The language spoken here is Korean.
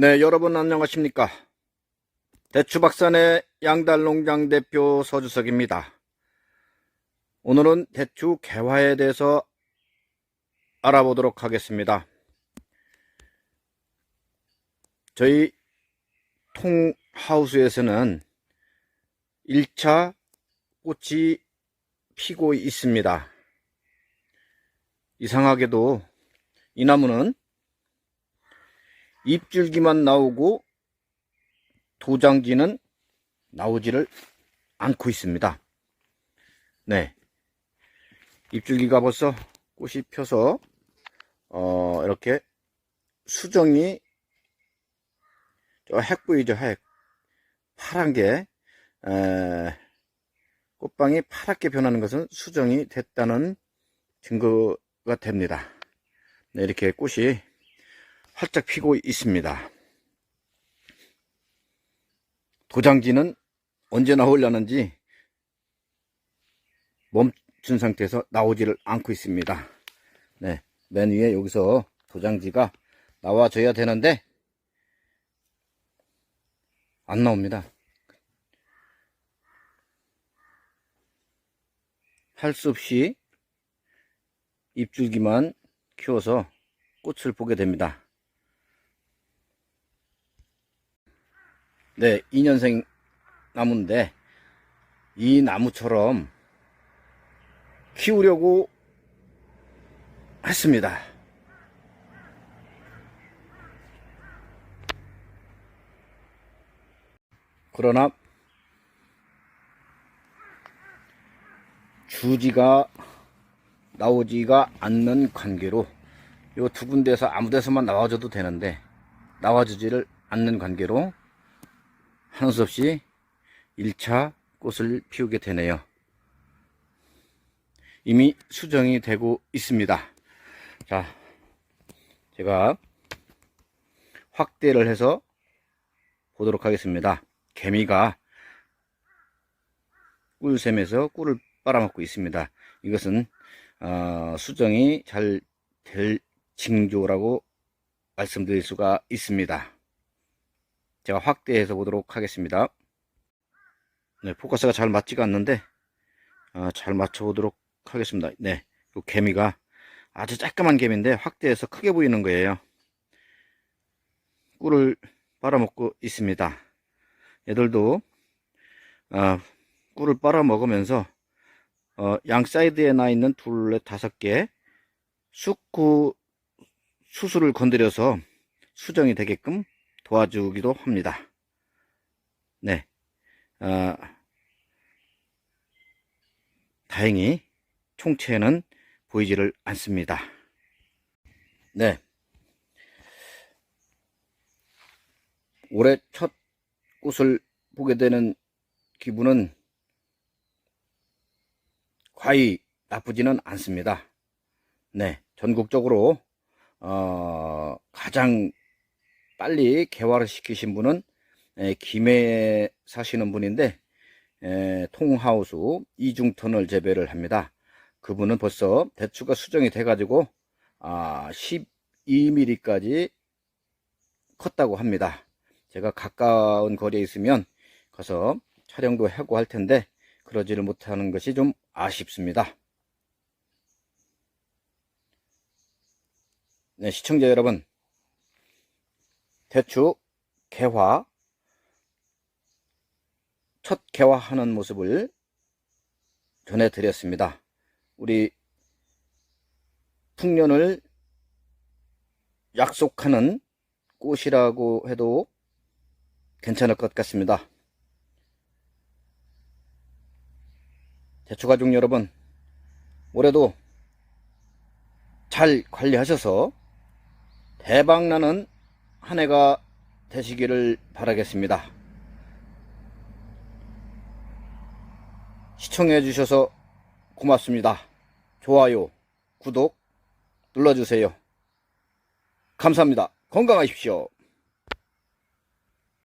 네, 여러분 안녕하십니까. 대추박산의 양달농장 대표 서주석입니다. 오늘은 대추 개화에 대해서 알아보도록 하겠습니다. 저희 통하우스에서는 1차 꽃이 피고 있습니다. 이상하게도 이 나무는 잎줄기만 나오고 도장지는 나오지를 않고 있습니다. 네. 잎줄기가 벌써 꽃이 펴서, 어, 이렇게 수정이, 저핵 보이죠, 핵. 파란 게, 에, 꽃방이 파랗게 변하는 것은 수정이 됐다는 증거가 됩니다. 네, 이렇게 꽃이 활짝 피고 있습니다. 도장지는 언제 나오려는지 멈춘 상태에서 나오지를 않고 있습니다. 네, 맨 위에 여기서 도장지가 나와줘야 되는데 안 나옵니다. 할 수 없이 잎줄기만 키워서 꽃을 보게 됩니다. 네, 2년생 나무인데 이 나무처럼 키우려고 했습니다. 그러나 주지가 나오지가 않는 관계로 요두 군데에서 아무 데서만 나와줘도 되는데 나와주지를 않는 관계로 하는 수 없이 1차 꽃을 피우게 되네요. 이미 수정이 되고 있습니다. 자, 제가 확대를 해서 보도록 하겠습니다. 개미가 꿀샘에서 꿀을 빨아먹고 있습니다. 이것은 어, 수정이 잘 될 징조라고 말씀드릴 수가 있습니다. 제가 확대해서 보도록 하겠습니다. 네, 포커스가 잘 맞지가 않는데 어, 잘 맞춰보도록 하겠습니다. 네, 이 개미가 아주 조그만 개미인데 확대해서 크게 보이는 거예요. 꿀을 빨아먹고 있습니다. 얘들도 어, 꿀을 빨아먹으면서 어, 양 사이드에 나 있는 둘레 다섯 개 수쿠 수술을 건드려서 수정이 되게끔 도와주기도 합니다. 네. 어, 다행히 총체는 보이지를 않습니다. 네. 올해 첫 꽃을 보게 되는 기분은 과히 나쁘지는 않습니다. 네. 전국적으로, 어, 가장 빨리 개화를 시키신 분은 에, 김해에 사시는 분인데 에, 통하우스 이중터널 재배를 합니다. 그분은 벌써 대추가 수정이 돼가지고 아, 12mm까지 컸다고 합니다. 제가 가까운 거리에 있으면 가서 촬영도 하고 할 텐데 그러지를 못하는 것이 좀 아쉽습니다. 네, 시청자 여러분 대추 개화 첫 개화하는 모습을 전해드렸습니다. 우리 풍년을 약속하는 꽃이라고 해도 괜찮을 것 같습니다. 대추가족 여러분, 올해도 잘 관리하셔서 대박나는 한 해가 되시기를 바라겠습니다. 시청해 주셔서 고맙습니다. 좋아요, 구독 눌러주세요. 감사합니다. 건강하십시오.